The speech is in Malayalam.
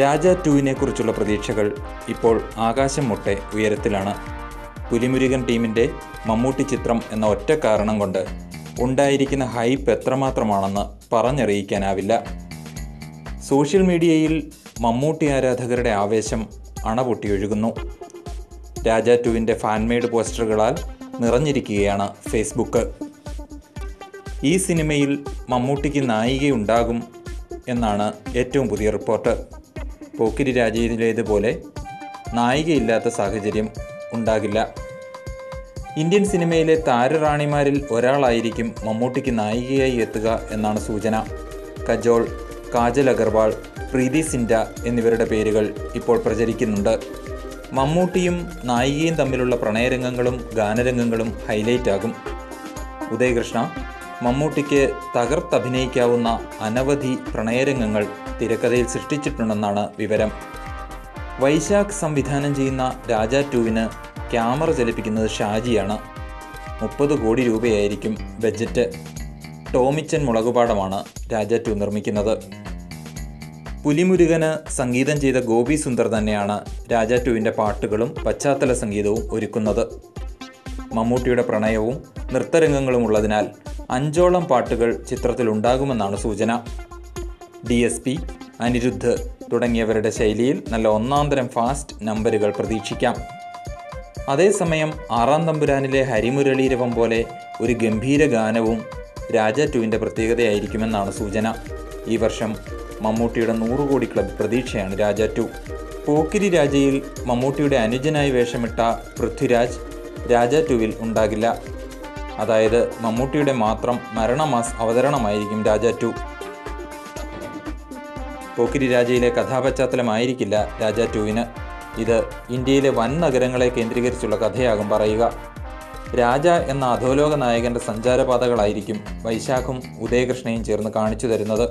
രാജ ടുവിനെ കുറിച്ചുള്ള പ്രതീക്ഷകൾ ഇപ്പോൾ ആകാശം മുട്ടെ ഉയരത്തിലാണ്. പുലിമുരുകൻ ടീമിന്റെ മമ്മൂട്ടി ചിത്രം എന്ന ഒറ്റ കാരണം കൊണ്ട് ഉണ്ടായിരിക്കുന്ന ഹൈപ്പ് എത്രമാത്രമാണെന്ന് പറഞ്ഞറിയിക്കാനാവില്ല. സോഷ്യൽ മീഡിയയിൽ മമ്മൂട്ടി ആരാധകരുടെ ആവേശം അണപൊട്ടി അണപൊട്ടിയൊഴുകുന്നു. രാജ ടുവിന്റെ ഫാൻമെയ്ഡ് പോസ്റ്ററുകളാൽ നിറഞ്ഞിരിക്കുകയാണ് ഫേസ്ബുക്ക്. ഈ സിനിമയിൽ മമ്മൂട്ടിക്ക് നായികയുണ്ടാകും എന്നാണ് ഏറ്റവും പുതിയ റിപ്പോർട്ട്. പോക്കിരി രാജയിലേതുപോലെ നായികയില്ലാത്ത സാഹചര്യം ഉണ്ടാകില്ല. ഇന്ത്യൻ സിനിമയിലെ താരറാണിമാരിൽ ഒരാളായിരിക്കും മമ്മൂട്ടിക്ക് നായികയായി എത്തുക എന്നാണ് സൂചന. കജോൾ കാജൽ അഗർവാൾ പ്രീതി സിൻഡ എന്നിവരുടെ പേരുകൾ ഇപ്പോൾ പ്രചരിക്കുന്നുണ്ട്. മമ്മൂട്ടിയും നായികയും തമ്മിലുള്ള പ്രണയരംഗങ്ങളും ഗാനരംഗങ്ങളും ഹൈലൈറ്റ് ആകും ഉദയകൃഷ്ണ മമ്മൂട്ടിക്ക് തകർത്തഭിനയിക്കാവുന്ന അനവധി പ്രണയരംഗങ്ങൾ തിരക്കഥയിൽ സൃഷ്ടിച്ചിട്ടുണ്ടെന്നാണ് വിവരം. വൈശാഖ് സംവിധാനം ചെയ്യുന്ന രാജ ടുവിന് ക്യാമറ ചലിപ്പിക്കുന്നത് ഷാജിയാണ്. മുപ്പത് കോടി രൂപയായിരിക്കും ബജറ്റ് ടോമിച്ചൻ മുളകുപാടമാണ് രാജ ടു നിർമ്മിക്കുന്നത്. പുലിമുരുകന് സംഗീതം ചെയ്ത ഗോപി സുന്ദർ തന്നെയാണ് രാജ ടുവിന്റെ പാട്ടുകളും പശ്ചാത്തല സംഗീതവും ഒരുക്കുന്നത്. മമ്മൂട്ടിയുടെ പ്രണയവും നൃത്തരംഗങ്ങളും ഉള്ളതിനാൽ അഞ്ചോളം പാട്ടുകൾ ചിത്രത്തിലുണ്ടാകുമെന്നാണ് സൂചന. ഡി എസ് പി അനിരുദ്ധ് തുടങ്ങിയവരുടെ ശൈലിയിൽ നല്ല ഒന്നാന്തരം ഫാസ്റ്റ് നമ്പറുകൾ പ്രതീക്ഷിക്കാം. അതേസമയം ആറാം തമ്പുരാനിലെ ഹരിമുരളീരവം പോലെ ഒരു ഗംഭീര ഗാനവും രാജ ടുവിന്റെ പ്രത്യേകതയായിരിക്കുമെന്നാണ് സൂചന. ഈ വർഷം മമ്മൂട്ടിയുടെ നൂറ് കോടി ക്ലബ് പ്രതീക്ഷയാണ് രാജ ടു. പോക്കിരി രാജയിൽ മമ്മൂട്ടിയുടെ അനുജനായി വേഷമിട്ട പൃഥ്വിരാജ് രാജ ടുവിൽ ഉണ്ടാകില്ല. അതായത് മമ്മൂട്ടിയുടെ മാത്രം മരണമാസ് അവതരണമായിരിക്കും രാജ ടു. പോക്കിരി രാജയിലെ കഥാപശ്ചാത്തലമായിരിക്കില്ല രാജ ടുവിന്. ഇത് ഇന്ത്യയിലെ വൻ നഗരങ്ങളെ കേന്ദ്രീകരിച്ചുള്ള കഥയാകും പറയുക. രാജ എന്ന അധോലോക നായകന്റെ സഞ്ചാരപാതകളായിരിക്കും വൈശാഖും ഉദയകൃഷ്ണയും ചേർന്ന് കാണിച്ചു തരുന്നത്.